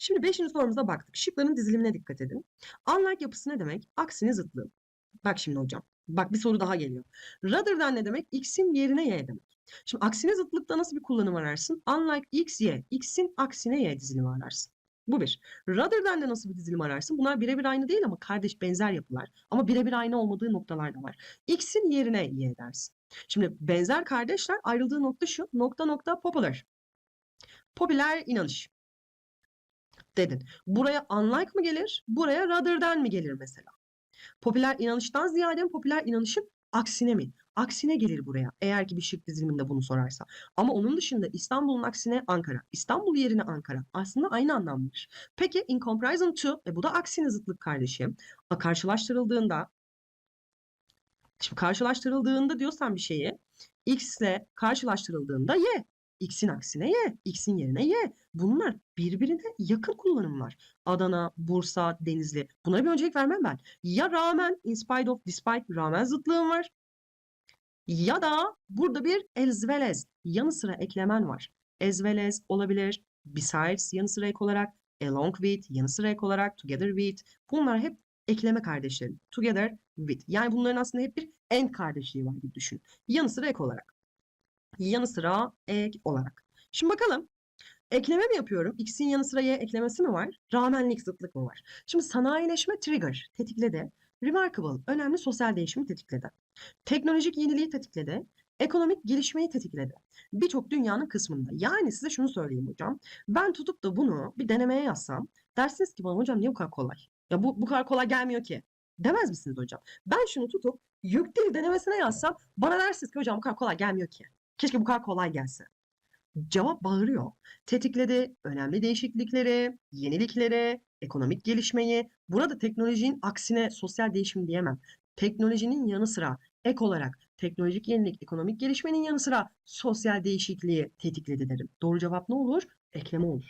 Şimdi 5. sorumuza baktık. Şıkların dizilimine dikkat edin. Unlike yapısı ne demek? Aksine zıtlığı. Bak şimdi hocam. Bak bir soru daha geliyor. Rather than ne demek? X'in yerine Y demek. Şimdi aksine zıtlıkta nasıl bir kullanım ararsın? Unlike X, Y. X'in aksine Y dizilimi ararsın. Bu bir. Rather than de nasıl bir dizilim ararsın? Bunlar birebir aynı değil ama kardeş benzer yapılar. Ama birebir aynı olmadığı noktalar da var. X'in yerine Y dersin. Şimdi benzer kardeşler ayrıldığı nokta şu. Nokta nokta popular. Popüler inanış dedin. Buraya unlike mı gelir? Buraya rather than mi gelir mesela? Popüler inanıştan ziyade mi popüler inanışın aksine mi? Aksine gelir buraya eğer ki bir şık diziliminde bunu sorarsa. Ama onun dışında İstanbul'un aksine Ankara. İstanbul yerine Ankara. Aslında aynı anlamdır. Peki in comparison to e bu da aksine zıtlık kardeşim. Karşılaştırıldığında şimdi karşılaştırıldığında diyorsan bir şeyi x ile karşılaştırıldığında y. X'in aksine y, x'in yerine y. Bunlar birbirine yakın kullanımlar. Adana, Bursa, Denizli. Bunlara bir öncelik vermem ben. Ya rağmen, in spite of, despite, rağmen zıtlığım var. Ya da burada bir as well as, yanı sıra eklemen var. As well as olabilir. Besides, yanı sıra ek olarak. Along with, yanı sıra ek olarak. Together with. Bunlar hep ekleme kardeşlerim. Together with. Yani bunların aslında hep bir and kardeşliği var gibi düşün. Yanı sıra ek olarak. Yanı sıra ek olarak. Şimdi bakalım. Ekleme mi yapıyorum? X'in yanı sıra Y eklemesi mi var? Rağmenlik zıtlık mı var? Şimdi sanayileşme trigger tetikledi. Remarkable önemli sosyal değişimi tetikledi. Teknolojik yeniliği tetikledi. Ekonomik gelişmeyi tetikledi. Birçok dünyanın kısmında. Yani size şunu söyleyeyim hocam. Ben tutup da bunu bir denemeye yazsam dersiniz ki bana hocam niye bu kadar kolay? Ya bu, bu kadar kolay gelmiyor ki. Demez misiniz hocam? Ben şunu tutup yük dil denemesine yazsam bana dersiniz ki hocam bu kadar kolay gelmiyor ki. Keşke bu kadar kolay gelse. Cevap bağırıyor. Tetikledi önemli değişiklikleri, yenilikleri, ekonomik gelişmeyi. Burada teknolojinin aksine sosyal değişim diyemem. Teknolojinin yanı sıra ek olarak teknolojik yenilik, ekonomik gelişmenin yanı sıra sosyal değişikliği tetikledi derim. Doğru cevap ne olur? Ekleme olur.